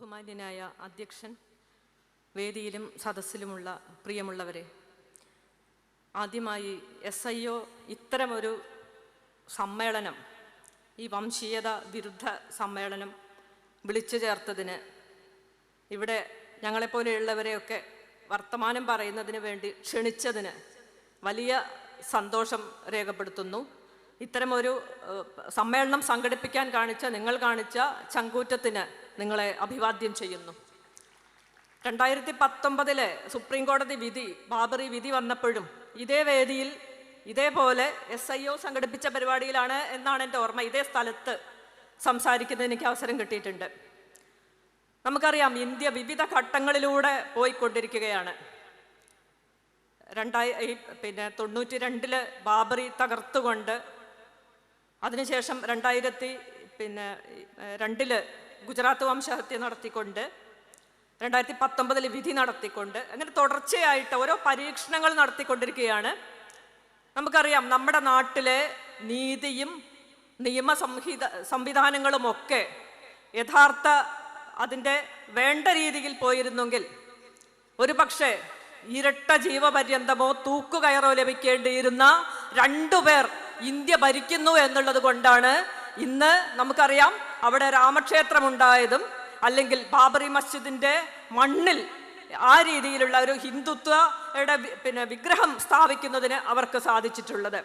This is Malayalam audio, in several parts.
ബഹുമാന്യനായ അധ്യക്ഷൻ വേദിയിലും സദസ്സിലുമുള്ള പ്രിയമുള്ളവരെ ആദ്യമായി എസ് ഐ ഒ ഇത്തരമൊരു സമ്മേളനം ഈ വംശീയത വിരുദ്ധ സമ്മേളനം വിളിച്ചു ചേർത്തതിന് ഇവിടെ ഞങ്ങളെപ്പോലെയുള്ളവരെയൊക്കെ വർത്തമാനം പറയുന്നതിന് വേണ്ടി ക്ഷണിച്ചതിന് വലിയ സന്തോഷം രേഖപ്പെടുത്തുന്നു. ഇത്തരമൊരു സമ്മേളനം സംഘടിപ്പിക്കാൻ കാണിച്ച നിങ്ങൾ കാണിച്ച ചങ്കൂറ്റത്തിന് നിങ്ങളെ അഭിവാദ്യം ചെയ്യുന്നു. രണ്ടായിരത്തി പത്തൊമ്പതിലെ സുപ്രീം കോടതി വിധി ബാബറി വിധി വന്നപ്പോഴും ഇതേ വേദിയിൽ ഇതേപോലെ എസ് ഐ ഒ സംഘടിപ്പിച്ച പരിപാടിയിലാണ് എന്നാണ് എന്റെ ഓർമ്മ. ഇതേ സ്ഥലത്ത് സംസാരിക്കുന്നത് എനിക്ക് അവസരം കിട്ടിയിട്ടുണ്ട്. നമുക്കറിയാം ഇന്ത്യ വിവിധ ഘട്ടങ്ങളിലൂടെ പോയിക്കൊണ്ടിരിക്കുകയാണ്. രണ്ടായി പിന്നെ തൊണ്ണൂറ്റി രണ്ടിൽ ബാബറി തകർത്തുകൊണ്ട് അതിനുശേഷം രണ്ടായിരത്തി പിന്നെ രണ്ടിൽ ഗുജറാത്ത് വംശഹത്യ നടത്തിക്കൊണ്ട് രണ്ടായിരത്തി പത്തൊമ്പതിൽ വിധി നടത്തിക്കൊണ്ട് അങ്ങനെ തുടർച്ചയായിട്ട് ഓരോ പരീക്ഷണങ്ങൾ നടത്തിക്കൊണ്ടിരിക്കുകയാണ്. നമുക്കറിയാം നമ്മുടെ നാട്ടിലെ നീതിയും നിയമ നിയമസംഹിത സംവിധാനങ്ങളുമൊക്കെ യഥാർത്ഥ അതിന്റെ വേണ്ട രീതിയിൽ പോയിരുന്നെങ്കിൽ ഒരു പക്ഷേ ഇരട്ട ജീവപര്യന്തമോ തൂക്കുകയറോ ലഭിക്കേണ്ടിയിരുന്ന രണ്ടുപേർ ഇന്ത്യ ഭരിക്കുന്നു എന്നുള്ളത് കൊണ്ടാണ് ഇന്ന് നമുക്കറിയാം അവിടെ രാമക്ഷേത്രം ഉണ്ടായതും അല്ലെങ്കിൽ ബാബറി മസ്ജിദിന്റെ മണ്ണിൽ ആ രീതിയിലുള്ള ഒരു ഹിന്ദുത്വയുടെ പിന്നെ വിഗ്രഹം സ്ഥാപിക്കുന്നതിന് അവർക്ക് സാധിച്ചിട്ടുള്ളത്.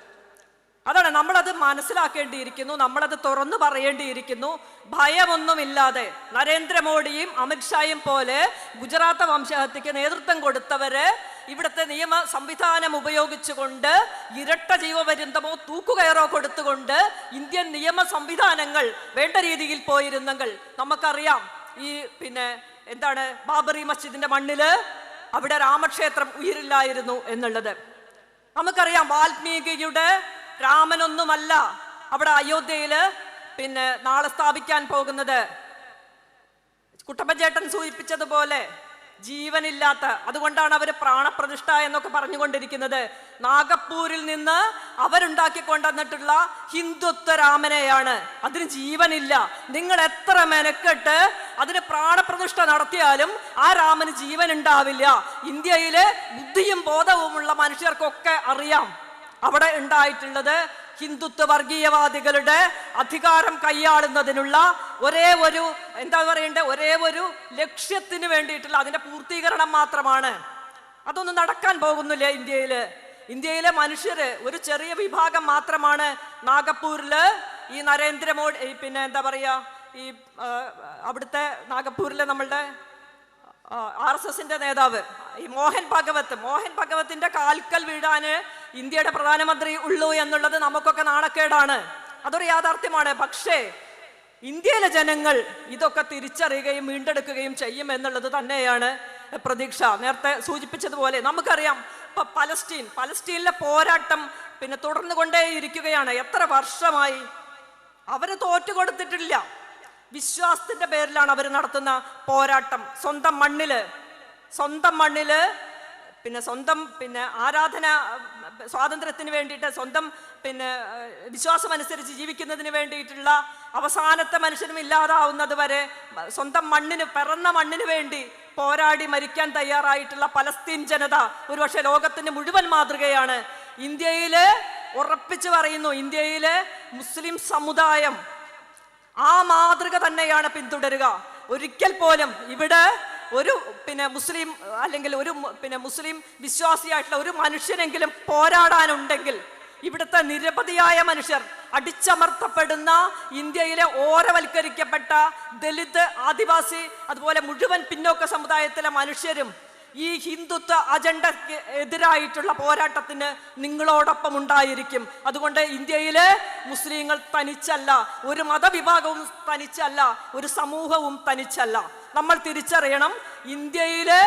അതാണ് നമ്മളത് മനസ്സിലാക്കേണ്ടിയിരിക്കുന്നു നമ്മളത് തുറന്നു പറയേണ്ടിയിരിക്കുന്നു. ഭയമൊന്നുമില്ലാതെ നരേന്ദ്രമോദിയും അമിത്ഷായും പോലെ ഗുജറാത്ത് വംശഹത്യക്ക് നേതൃത്വം കൊടുത്തവര് ഇവിടുത്തെ നിയമ സംവിധാനം ഉപയോഗിച്ചുകൊണ്ട് ഇരട്ട ജീവപര്യന്തമോ തൂക്കുകയറോ കൊടുത്തുകൊണ്ട് ഇന്ത്യൻ നിയമ സംവിധാനങ്ങൾ വേണ്ട രീതിയിൽ പോയിരുന്നെങ്കിൽ നമുക്കറിയാം. ഈ പിന്നെ എന്താണ് ബാബറി മസ്ജിദിന്റെ മണ്ണിൽ അവിടെ രാമക്ഷേത്രം ഉയരില്ലായിരുന്നു എന്നുള്ളത്. നമുക്കറിയാം വാൽമീകിയുടെ രാമനൊന്നുമല്ല അവിടെ അയോധ്യയിൽ പിന്നെ നാളെ സ്ഥാപിക്കാൻ പോകുന്നത്. കുട്ടപ്പഞ്ചേട്ടൻ സൂചിപ്പിച്ചതുപോലെ ജീവനില്ലാത്ത അതുകൊണ്ടാണ് അവർ പ്രാണപ്രതിഷ്ഠ എന്നൊക്കെ പറഞ്ഞുകൊണ്ടിരിക്കുന്നത്. നാഗപ്പൂരിൽ നിന്ന് അവരുണ്ടാക്കി കൊണ്ടുവന്നിട്ടുള്ള ഹിന്ദുത്വ രാമനെയാണ്. അതിന് ജീവനില്ല. നിങ്ങൾ എത്ര മെനക്കെട്ട് അതിന് പ്രാണപ്രതിഷ്ഠ നടത്തിയാലും ആ രാമന് ജീവൻ ഉണ്ടാവില്ല ഇന്ത്യയിലെ ബുദ്ധിയും ബോധവുമുള്ള മനുഷ്യർക്കൊക്കെ അറിയാം. അവിടെ ഉണ്ടായിട്ടുള്ളത് ഹിന്ദുത്വ വർഗീയവാദികളുടെ അധികാരം കൈയാളുന്നതിനുള്ള ഒരേ ഒരു എന്താ പറയണ്ടേ ഒരേ ഒരു ലക്ഷ്യത്തിന് വേണ്ടിയിട്ടുള്ള അതിന്റെ പൂർത്തീകരണം മാത്രമാണ്. അതൊന്നും നടക്കാൻ പോകുന്നില്ല ഇന്ത്യയിൽ? ഇന്ത്യയിലെ മനുഷ്യര് ഒരു ചെറിയ വിഭാഗം മാത്രമാണ് നാഗപ്പൂരിൽ ഈ നരേന്ദ്രമോദി പിന്നെ എന്താ പറയാ ഈ അവിടുത്തെ നാഗപ്പൂരിലെ നമ്മളുടെ ആർ എസ് എസിന്റെ നേതാവ് ഈ മോഹൻ ഭഗവത് മോഹൻ ഭഗവത്തിന്റെ കാൽക്കൽ വീഴാന് ഇന്ത്യയുടെ പ്രധാനമന്ത്രി ഉള്ളൂ എന്നുള്ളത് നമുക്കൊക്കെ നാണക്കേടാണ്. അതൊരു യാഥാർത്ഥ്യമാണ്. പക്ഷേ ഇന്ത്യയിലെ ജനങ്ങൾ ഇതൊക്കെ തിരിച്ചറിയുകയും വീണ്ടെടുക്കുകയും ചെയ്യും എന്നുള്ളത് തന്നെയാണ് പ്രതീക്ഷ. നേരത്തെ സൂചിപ്പിച്ചതുപോലെ നമുക്കറിയാം ഇപ്പൊ പലസ്റ്റീൻ പലസ്റ്റീനിലെ പോരാട്ടം പിന്നെ തുടർന്നു കൊണ്ടേയിരിക്കുകയാണ് എത്ര വർഷമായി അവർ തോറ്റുകൊടുത്തിട്ടില്ല. വിശ്വാസത്തിന്റെ പേരിലാണ് അവർ നടത്തുന്ന പോരാട്ടം. സ്വന്തം മണ്ണിൽ സ്വന്തം മണ്ണിൽ പിന്നെ സ്വന്തം പിന്നെ ആരാധന സ്വാതന്ത്ര്യത്തിന് വേണ്ടിയിട്ട് സ്വന്തം പിന്നെ വിശ്വാസം അനുസരിച്ച് ജീവിക്കുന്നതിന് വേണ്ടിയിട്ടുള്ള അവസാനത്തെ മനുഷ്യനും ഇല്ലാതാവുന്നത് വരെ സ്വന്തം മണ്ണിന് പിറന്ന മണ്ണിന് വേണ്ടി പോരാടി മരിക്കാൻ തയ്യാറായിട്ടുള്ള പലസ്തീൻ ജനത ഒരുപക്ഷെ ലോകത്തിന്റെ മുഴുവൻ മാതൃകയാണ്. ഇന്ത്യയിൽ ഉറപ്പിച്ചു പറയുന്നു ഇന്ത്യയിലെ മുസ്ലിം സമുദായം ആ മാതൃക തന്നെയാണ് പിന്തുടരുക. ഒരിക്കൽ പോലും ഇവിടെ ഒരു പിന്നെ മുസ്ലിം അല്ലെങ്കിൽ ഒരു പിന്നെ മുസ്ലിം വിശ്വാസിയായിട്ടുള്ള ഒരു മനുഷ്യനെങ്കിലും പോരാടാനുണ്ടെങ്കിൽ ഇവിടുത്തെ നിരവധിയായ മനുഷ്യർ അടിച്ചമർത്തപ്പെടുന്ന ഇന്ത്യയിലെ ഓരവൽക്കരിക്കപ്പെട്ട ദലിത് ആദിവാസി അതുപോലെ മുഴുവൻ പിന്നോക്ക സമുദായത്തിലെ മനുഷ്യരും ഈ ഹിന്ദുത്വ അജണ്ടയ്ക്ക് എതിരായിട്ടുള്ള പോരാട്ടത്തിന് നിങ്ങളോടൊപ്പം ഉണ്ടായിരിക്കും. അതുകൊണ്ട് ഇന്ത്യയിലെ മുസ്ലിങ്ങൾ തനിച്ചല്ല ഒരു മതവിഭാഗവും തനിച്ചല്ല ഒരു സമൂഹവും തനിച്ചല്ല. നമ്മൾ തിരിച്ചറിയണം ഇന്ത്യയിലെ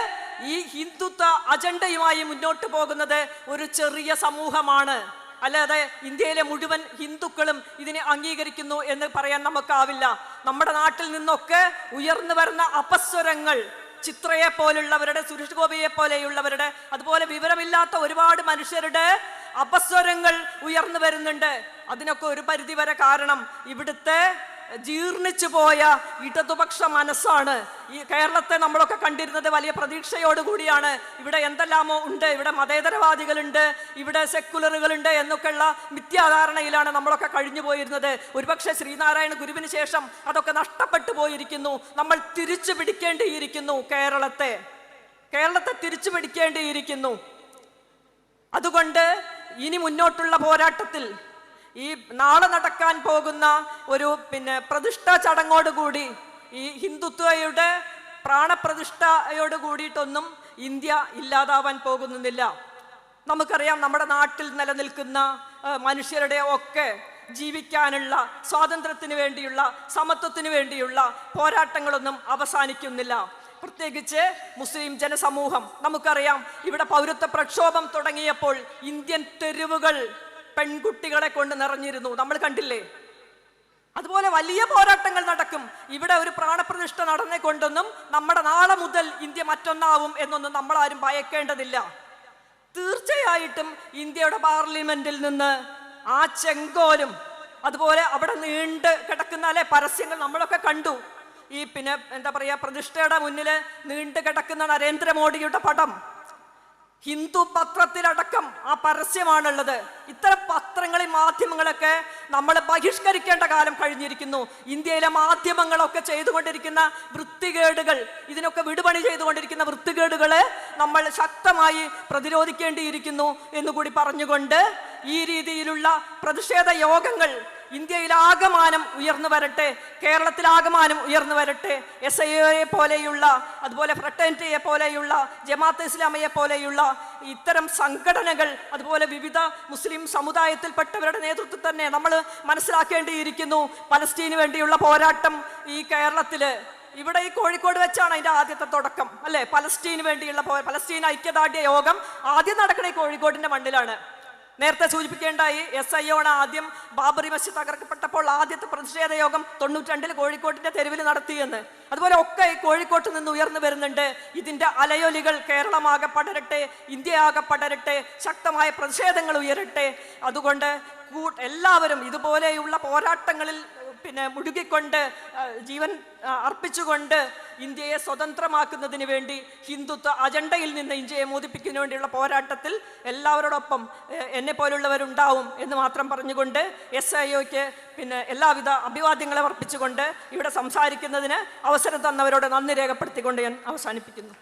ഈ ഹിന്ദുത്വ അജണ്ടയുമായി മുന്നോട്ട് പോകുന്നത് ഒരു ചെറിയ സമൂഹമാണ്. അല്ലാതെ ഇന്ത്യയിലെ മുഴുവൻ ഹിന്ദുക്കളും ഇതിനെ അംഗീകരിക്കുന്നു എന്ന് പറയാൻ നമുക്കാവില്ല. നമ്മുടെ നാട്ടിൽ നിന്നൊക്കെ ഉയർന്നു വരുന്ന അപസ്വരങ്ങൾ ചിത്രയെ പോലുള്ളവരുടെ സുരേഷ് ഗോപിയെ പോലെയുള്ളവരുടെ അതുപോലെ വിവരമില്ലാത്ത ഒരുപാട് മനുഷ്യരുടെ അപസ്വരങ്ങൾ ഉയർന്നു വരുന്നുണ്ട്. അതിനൊക്കെ ഒരു പരിധിവരെ കാരണം ഇവിടുത്തെ ജീർണിച്ചു പോയ ഇടതുപക്ഷ മനസ്സാണ്. ഈ കേരളത്തെ നമ്മളൊക്കെ കണ്ടിരുന്നത് വലിയ പ്രതീക്ഷയോടുകൂടിയാണ്. ഇവിടെ എന്തെല്ലാമോ ഉണ്ട്. ഇവിടെ മതേതരവാദികളുണ്ട്. ഇവിടെ സെക്കുലറുകളുണ്ട് എന്നൊക്കെയുള്ള മിഥ്യാധാരണയിലാണ് നമ്മളൊക്കെ കഴിഞ്ഞു പോയിരുന്നത്. ഒരുപക്ഷെ ശ്രീനാരായണ ഗുരുവിന് ശേഷം അതൊക്കെ നഷ്ടപ്പെട്ടു പോയിരിക്കുന്നു. നമ്മൾ തിരിച്ചു പിടിക്കേണ്ടിയിരിക്കുന്നു കേരളത്തെ. കേരളത്തെ തിരിച്ചു പിടിക്കേണ്ടിയിരിക്കുന്നു. അതുകൊണ്ട് ഇനി മുന്നോട്ടുള്ള പോരാട്ടത്തിൽ ഈ നാളെ നടക്കാൻ പോകുന്ന ഒരു പിന്നെ പ്രതിഷ്ഠ ചടങ്ങോടുകൂടി ഈ ഹിന്ദുത്വയുടെ പ്രാണപ്രതിഷ്ഠയോട് കൂടിയിട്ടൊന്നും ഇന്ത്യ ഇല്ലാതാവാൻ പോകുന്നില്ല. നമുക്കറിയാം നമ്മുടെ നാട്ടിൽ നിലനിൽക്കുന്ന മനുഷ്യരുടെ ഒക്കെ ജീവിക്കാനുള്ള സ്വാതന്ത്ര്യത്തിന് വേണ്ടിയുള്ള സമത്വത്തിന് വേണ്ടിയുള്ള പോരാട്ടങ്ങളൊന്നും അവസാനിക്കുന്നില്ല. പ്രത്യേകിച്ച് മുസ്ലിം ജനസമൂഹം. നമുക്കറിയാം ഇവിടെ പൗരത്വ പ്രക്ഷോഭം തുടങ്ങിയപ്പോൾ ഇന്ത്യൻ തെരുവുകൾ പെൺകുട്ടികളെ കൊണ്ട് നിറഞ്ഞിരുന്നു. നമ്മൾ കണ്ടില്ലേ? അതുപോലെ വലിയ പോരാട്ടങ്ങൾ നടക്കും. ഇവിടെ ഒരു പ്രാണപ്രതിഷ്ഠ നടന്നെക്കൊണ്ടൊന്നും നമ്മുടെ നാളെ മുതൽ ഇന്ത്യ മറ്റൊന്നാവും എന്നൊന്നും നമ്മൾ ആരും ഭയക്കേണ്ടതില്ല. തീർച്ചയായിട്ടും ഇന്ത്യയുടെ പാർലമെന്റിൽ നിന്ന് ആ ചെങ്കോലും അതുപോലെ അവിടെ നീണ്ട് കിടക്കുന്ന അല്ലെ പരസ്യങ്ങൾ നമ്മളൊക്കെ കണ്ടു. ഈ പിന്നെ എന്താ പറയാ പ്രതിഷ്ഠയുടെ മുന്നിൽ നീണ്ടു കിടക്കുന്ന നരേന്ദ്രമോദിയുടെ പടം. ഹിന്ദു പത്രത്തിലടക്കം ആ പരസ്യമാണുള്ളത്. ഇത്തരം പത്രങ്ങളെ മാധ്യമങ്ങളൊക്കെ നമ്മൾ ബഹിഷ്കരിക്കേണ്ട കാലം കഴിഞ്ഞിരിക്കുന്നു. ഇന്ത്യയിലെ മാധ്യമങ്ങളൊക്കെ ചെയ്തുകൊണ്ടിരിക്കുന്ന വൃത്തികേടുകൾ ഇതിനൊക്കെ വിടുപണി ചെയ്തുകൊണ്ടിരിക്കുന്ന വൃത്തികേടുകളെ നമ്മൾ ശക്തമായി പ്രതിരോധിക്കേണ്ടിയിരിക്കുന്നു എന്നുകൂടി പറഞ്ഞുകൊണ്ട് ഈ രീതിയിലുള്ള പ്രതിഷേധ യോഗങ്ങൾ ഇന്ത്യയിൽ ആകമാനം ഉയർന്നു വരട്ടെ കേരളത്തിൽ ആകമാനം ഉയർന്നു വരട്ടെ. എസ് ഐ ഒയെ പോലെയുള്ള അതുപോലെ ഫ്രട്ടേണിറ്റിയെ പോലെയുള്ള ജമാഅത്ത് ഇസ്ലാമിയെ പോലെയുള്ള ഇത്തരം സംഘടനകൾ അതുപോലെ വിവിധ മുസ്ലിം സമുദായത്തിൽപ്പെട്ടവരുടെ നേതൃത്വത്തിൽ തന്നെ നമ്മൾ മനസ്സിലാക്കേണ്ടിയിരിക്കുന്നു പലസ്തീന് വേണ്ടിയുള്ള പോരാട്ടം ഈ കേരളത്തിൽ ഇവിടെ ഈ കോഴിക്കോട് വെച്ചാണ് അതിന്റെ ആദ്യത്തെ തുടക്കം അല്ലേ? പലസ്തീന് വേണ്ടിയുള്ള പലസ്തീൻ ഐക്യദാർഢ്യ യോഗം ആദ്യം നടക്കണ ഈ കോഴിക്കോടിന്റെ മണ്ണിലാണ്. നേരത്തെ സൂചിപ്പിക്കേണ്ടായി എസ് ഐ ഒയുടെ ആദ്യം ബാബറി മസ്ജിദ് തകർക്കപ്പെട്ടപ്പോൾ ആദ്യത്തെ പ്രതിഷേധ യോഗം തൊണ്ണൂറ്റിരണ്ടിൽ കോഴിക്കോട്ടിന്റെ തെരുവിൽ നടത്തിയെന്ന് അതുപോലെ ഒക്കെ ഈ കോഴിക്കോട്ട് നിന്ന് ഉയർന്നു വരുന്നുണ്ട്. ഇതിന്റെ അലയൊലികൾ കേരളമാകെ പടരട്ടെ ഇന്ത്യയാകെ പടരട്ടെ ശക്തമായ പ്രതിഷേധങ്ങൾ ഉയരട്ടെ. അതുകൊണ്ട് എല്ലാവരും ഇതുപോലെയുള്ള പോരാട്ടങ്ങളിൽ പിന്നെ മുഴുകിക്കൊണ്ട് ജീവൻ അർപ്പിച്ചുകൊണ്ട് ഇന്ത്യയെ സ്വതന്ത്രമാക്കുന്നതിന് വേണ്ടി ഹിന്ദുത്വ അജണ്ടയിൽ നിന്ന് ഇന്ത്യയെ മോദിപ്പിക്കുന്നതിന് വേണ്ടിയുള്ള പോരാട്ടത്തിൽ എല്ലാവരോടൊപ്പം എന്നെ പോലുള്ളവരുണ്ടാവും എന്ന് മാത്രം പറഞ്ഞുകൊണ്ട് എസ് ഐ ഒക്ക് പിന്നെ എല്ലാവിധ അഭിവാദ്യങ്ങളും അർപ്പിച്ചുകൊണ്ട് ഇവിടെ സംസാരിക്കുന്നതിന് അവസരം തന്നവരോട് നന്ദി രേഖപ്പെടുത്തിക്കൊണ്ട് ഞാൻ അവസാനിപ്പിക്കുന്നു.